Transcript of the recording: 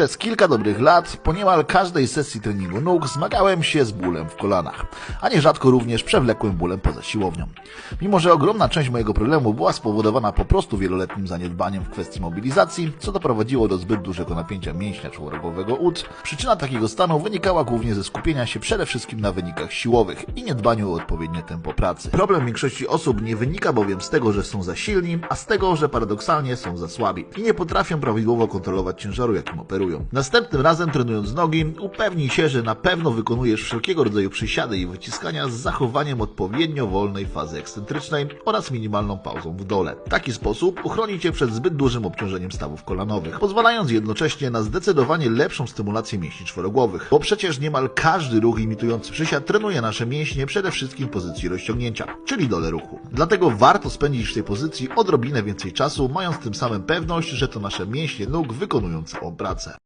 Przez kilka dobrych lat, po niemal każdej sesji treningu nóg, zmagałem się z bólem w kolanach, a nierzadko również przewlekłym bólem poza siłownią. Mimo, że ogromna część mojego problemu była spowodowana po prostu wieloletnim zaniedbaniem w kwestii mobilizacji, co doprowadziło do zbyt dużego napięcia mięśnia czworogowego ud, przyczyna takiego stanu wynikała głównie ze skupienia się przede wszystkim na wynikach siłowych i niedbaniu o odpowiednie tempo pracy. Problem większości osób nie wynika bowiem z tego, że są za silni, a z tego, że paradoksalnie są za słabi i nie potrafią prawidłowo kontrolować ciężaru, jakim operują. Następnym razem trenując nogi, upewnij się, że na pewno wykonujesz wszelkiego rodzaju przysiady i wyciskania z zachowaniem odpowiednio wolnej fazy ekscentrycznej oraz minimalną pauzą w dole. Taki sposób uchroni Cię przed zbyt dużym obciążeniem stawów kolanowych, pozwalając jednocześnie na zdecydowanie lepszą stymulację mięśni czworogłowych, bo przecież niemal każdy ruch imitujący przysiad trenuje nasze mięśnie przede wszystkim w pozycji rozciągnięcia, czyli dole ruchu. Dlatego warto spędzić w tej pozycji odrobinę więcej czasu, mając tym samym pewność, że to nasze mięśnie nóg wykonują całą pracę.